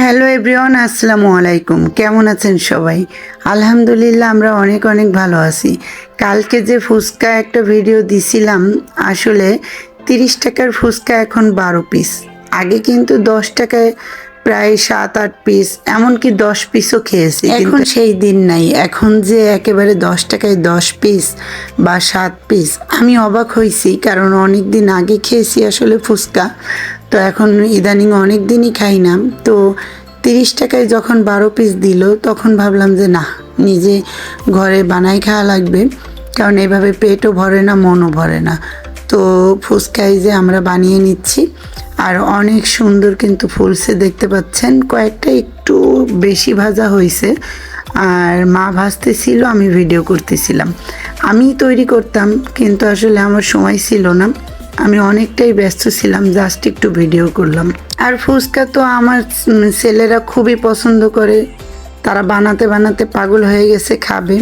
Hello everyone, আসসালামু আলাইকুম। কেমন আছেন সবাই? আলহামদুলিল্লাহ, আমরা অনেক অনেক ভালো আছি। কালকে যে ফুচকা একটা ভিডিও দিছিলাম, আসলে তিরিশ টাকার ফুচকা এখন বারো পিস আগে কিন্তু দশ টাকায় প্রায় সাত, আট পিস এমনকি দশ পিসও খেয়েছি এখন সেই দিন নাই। এখন যে একেবারে দশ টাকায় দশ পিস বা সাত পিস আমি অবাক হয়েছি কারণ অনেক দিন আগে খেয়েছি আসলে ফুচকা। তো এখন ইদানিং অনেক দিনই খাই না। তো তিরিশ টাকায় যখন বারো পিস দিল, তখন ভাবলাম যে না, নিজে ঘরে বানাই খাওয়া লাগবে। কারণ এভাবে পেটও ভরে না, মনও ভরে না। তো ফুচকাই যে আমরা বানিয়ে নিচ্ছি। আর অনেক সুন্দর কিন্তু ফুলসে দেখতে পাচ্ছেন। কয়েকটা একটু বেশি ভাজা হয়েছে আর মা ভাজতেছিল, আমি ভিডিও করতেছিলাম। আমি তৈরি করতাম, কিন্তু আসলে আমার সময় ছিল না। আমি অনেকটাই ব্যস্ত ছিলাম জাস্ট একটু ভিডিও করলাম। আর ফুচকা তো আমার ছেলেরা খুবই পছন্দ করে। তারা বানাতে বানাতে পাগল হয়ে গেছে, খাবে।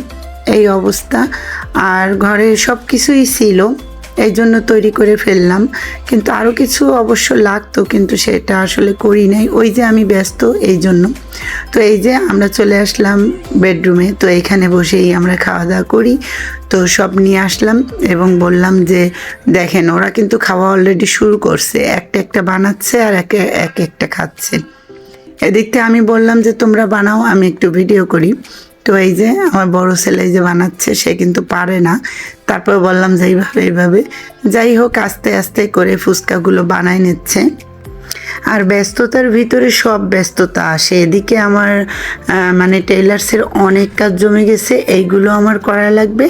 এই অবস্থা। আর ঘরে সব কিছুই ছিল। এই জন্য তৈরি করে ফেললাম। কিন্তু আরও কিছু অবশ্য লাগতো, কিন্তু সেটা আসলে করি নাই। ওই যে আমি ব্যস্ত, এই জন্য। তো এই যে আমরা চলে আসলাম বেডরুমে তো এখানে বসেই আমরা খাওয়া দাওয়া করি। তো সব নিয়ে আসলাম এবং বললাম যে, দেখেন, ওরা কিন্তু খাওয়া অলরেডি শুরু করছে। একটা একটা বানাচ্ছে আর এক এক একটা খাচ্ছে। এদিক থেকে আমি বললাম যে, তোমরা বানাও, আমি একটু ভিডিও করি। তো এই যে আমার বড় ছেলে যে বানাচ্ছে, সে কিন্তু পারে না। তারপর বললাম যে এইভাবে এইভাবে। যাই হোক, আস্তে আস্তে করে ফুচকাগুলো বানাই নিচ্ছে। আর ব্যস্ততার ভিতরে সব ব্যস্ততা আসে। এদিকে আমার মানে টেইলার্সের অনেক কাজ জমে গেছে, এইগুলো আমার করা লাগবে।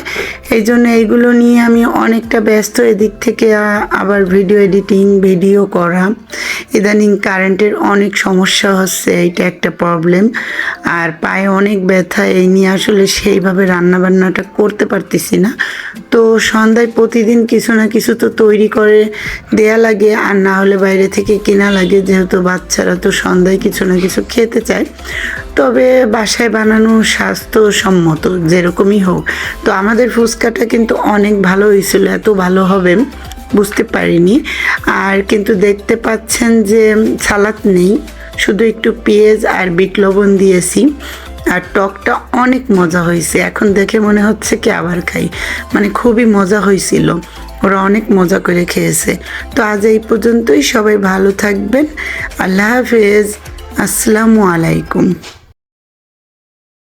এই জন্য এইগুলো নিয়ে আমি অনেকটা ব্যস্ত। এদিক থেকে আবার ভিডিও এডিটিং ভিডিও করা। ইদানিং কারেন্টের অনেক সমস্যা হচ্ছে, এইটা একটা প্রবলেম আর পায়ে অনেক ব্যথা, এই নিয়ে আসলে সেইভাবে রান্নাবান্নাটা করতে পারতেছি না। তো সন্ধ্যায় প্রতিদিন কিছু না কিছু তো তৈরি করে দেয়া লাগে, আর না হলে বাইরে থেকে কেনা লাগে, যেহেতু বাচ্চারা তো সন্ধ্যায় কিছু না কিছু খেতে চায়। তবে বাসায় বানানো স্বাস্থ্যসম্মত, যেরকমই হোক। তো আমাদের ফুচকাটা কিন্তু অনেক ভালো হয়েছিল, এত ভালো হবে। বুঝতে পারিনি। আর কিন্তু দেখতে পাচ্ছেন যে সালাদ নেই, শুধু একটু পেঁয়াজ আর বিট লবণ দিয়েছি। আর টকটা অনেক মজা হয়েছে, এখন দেখে মনে হচ্ছে কি আবার খাই। মানে খুবই মজা হয়েছিল, ওরা অনেক মজা করে খেয়েছে। তো আজ এই পর্যন্তই, সবাই ভালো থাকবেন। আল্লাহ হাফেজ, আসসালামু আলাইকুম।